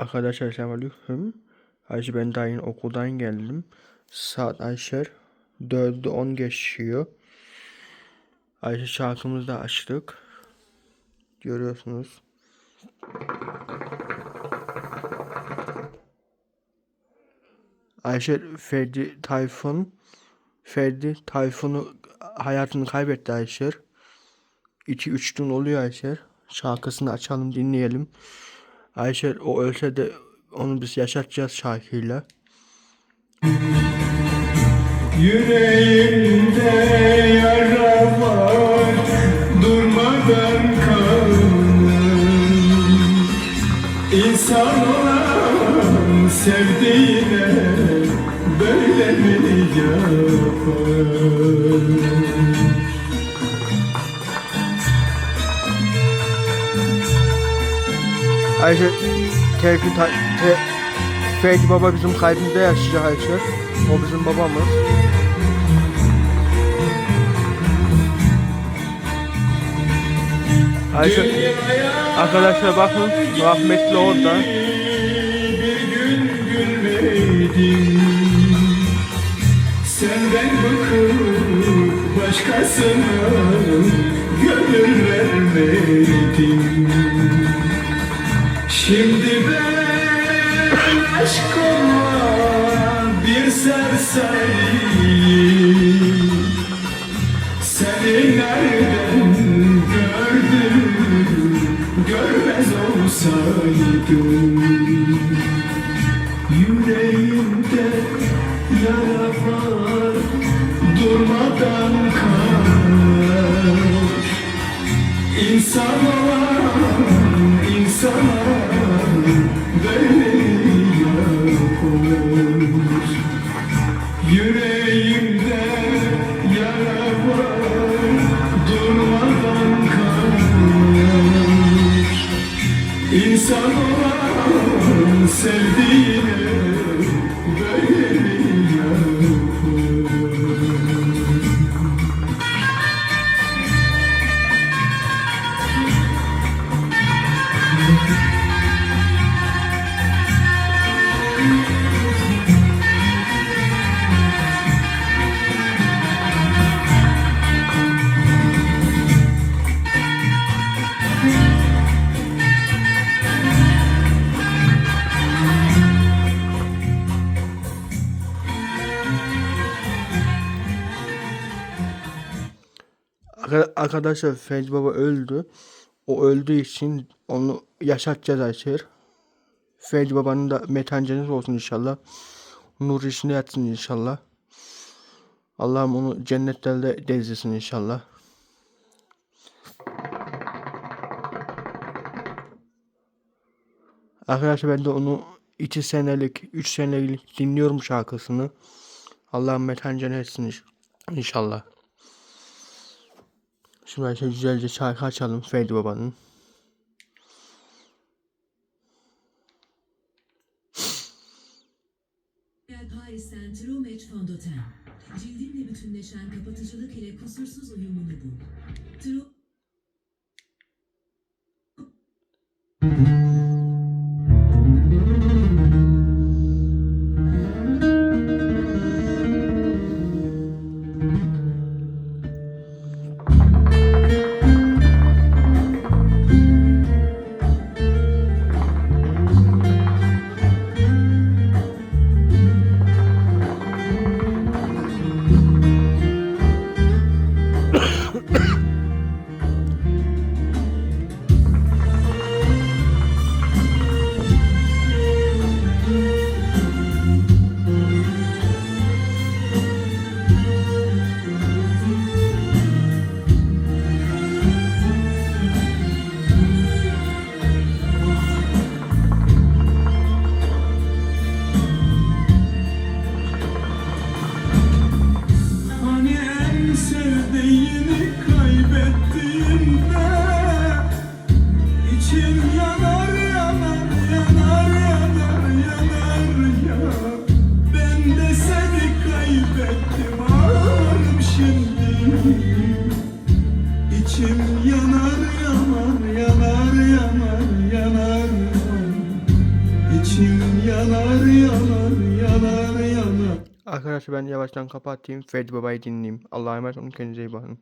Arkadaşlar selamünaleyküm. Ayşe ben daha yeni okuldan geldim. Saat Ayşe 4'ü 10 geçiyor. Ayşe şarkımızı da açtık. Görüyorsunuz. Ayşe Ferdi Tayfun Ferdi Tayfun'u hayatını kaybetti Ayşe. 2-3 gün oluyor Ayşe. Şarkısını açalım dinleyelim. Ayşe o ölse de onu biz yaşatacağız şarkıyla. Yüreğimde yara var Durmadan kanım İnsan olan sevdiğine Böyle mi yapar Ayşe Tevfik Te Ferdi Baba bizim kalbimizde yaşayacak Ayşe. O bizim babamız. Ayşe arkadaşlar bakın rahmetli orada. Senden bakıp başkasına gönül vermedim Şimdi ben aşk olan bir serseriyim Seni nereden gördüm Görmez olsaydım. Yüreğimde yara var Durmadan kan İnsan olan Yüreğimde yara Durmadan kanar İnsan olan sevdiğine Arkadaşlar Ferdi Baba öldü. O öldüğü için onu yaşatacağız Ayşe. Ferdi Baba'nın da metan cennet olsun inşallah. Nur içinde yatsın inşallah. Allah'ım onu cennetlerde dezlesin inşallah. Arkadaşlar ben de onu 2 senelik, 3 senelik dinliyorum şarkısını. Allah'ım metan etsin inş- inşallah. Şimdi Ayşe güzelce şarkı açalım Ferdi Baba'nın. Paris Saint True Match Fondöten. Cildinle bütünleşen kapatıcılık ile kusursuz uyumunu bul. True yanar yanar yanar yanar Arkadaşlar ben yavaştan kapatayım. Ferdi Baba'yı dinleyeyim. Allah'a emanet olun. Kendinize iyi bakın.